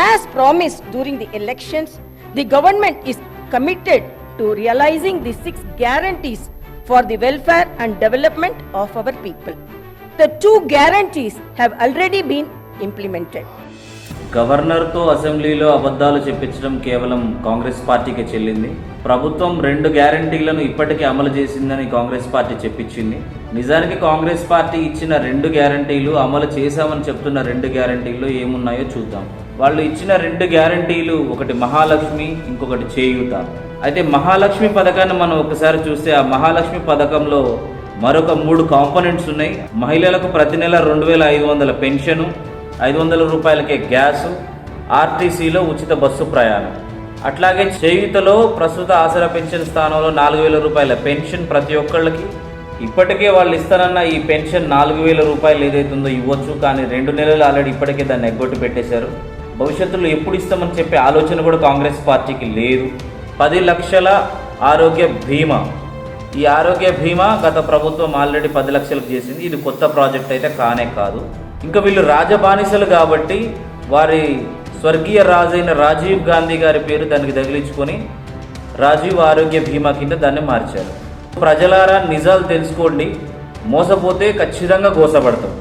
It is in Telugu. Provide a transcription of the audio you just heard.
as promised during the elections, the government is committed to realizing the six guarantees for the welfare and development of our people. The two guarantees have already been implemented. గవర్నర్తో అసెంబ్లీలో అబద్ధాలు చెప్పించడం కేవలం కాంగ్రెస్ పార్టీకే చెల్లింది ప్రభుత్వం రెండు గ్యారంటీలను ఇప్పటికే అమలు చేసిందని కాంగ్రెస్ పార్టీ చెప్పించింది నిజానికి కాంగ్రెస్ పార్టీ ఇచ్చిన రెండు గ్యారంటీలు అమలు చేశామని చెప్తున్న రెండు గ్యారంటీలు ఏమున్నాయో చూద్దాం వాళ్ళు ఇచ్చిన రెండు గ్యారంటీలు ఒకటి మహాలక్ష్మి ఇంకొకటి చేయూత. అయితే మహాలక్ష్మి పథకాన్ని మనం ఒకసారి చూస్తే ఆ మహాలక్ష్మి పథకంలో మరొక మూడు కాంపోనెంట్స్ ఉన్నాయి. మహిళలకు ప్రతి నెల రెండు వేల ఐదు వందల పెన్షను ఐదు వందల రూపాయలకే గ్యాసు ఆర్టీసీలో ఉచిత బస్సు ప్రయాణం. అట్లాగే చేయూతలో ప్రస్తుత ఆసరా పెన్షన్ స్థానంలో నాలుగు వేల రూపాయల పెన్షన్ ప్రతి ఒక్కళ్ళకి. ఇప్పటికే వాళ్ళు ఇస్తారన్న ఈ పెన్షన్ నాలుగు వేల రూపాయలు ఏదైతుందో ఇవ్వచ్చు కానీ రెండు నెలలు ఆల్రెడీ ఇప్పటికే దాన్ని ఎగ్గొట్టు పెట్టేశారు భవిష్యత్తులో ఎప్పుడు ఇస్తామని చెప్పే ఆలోచన కూడా కాంగ్రెస్ పార్టీకి లేదు. పది లక్షల ఆరోగ్య బీమా ఈ ఆరోగ్య బీమా గత ప్రభుత్వం ఆల్రెడీ పది లక్షలకు చేసింది. ఇది కొత్త ప్రాజెక్ట్ అయితే కానే కాదు. ఇంకా వీళ్ళు రాజబానిసలు కాబట్టి వారి స్వర్గీయ రాజైన రాజీవ్ గాంధీ గారి పేరు దానికి తగిలించుకొని రాజీవ్ ఆరోగ్య బీమా కింద దాన్ని మార్చారు. ప్రజలారా నిజాలు తెలుసుకోండి. మోసపోతే ఖచ్చితంగా గోసపడతాం.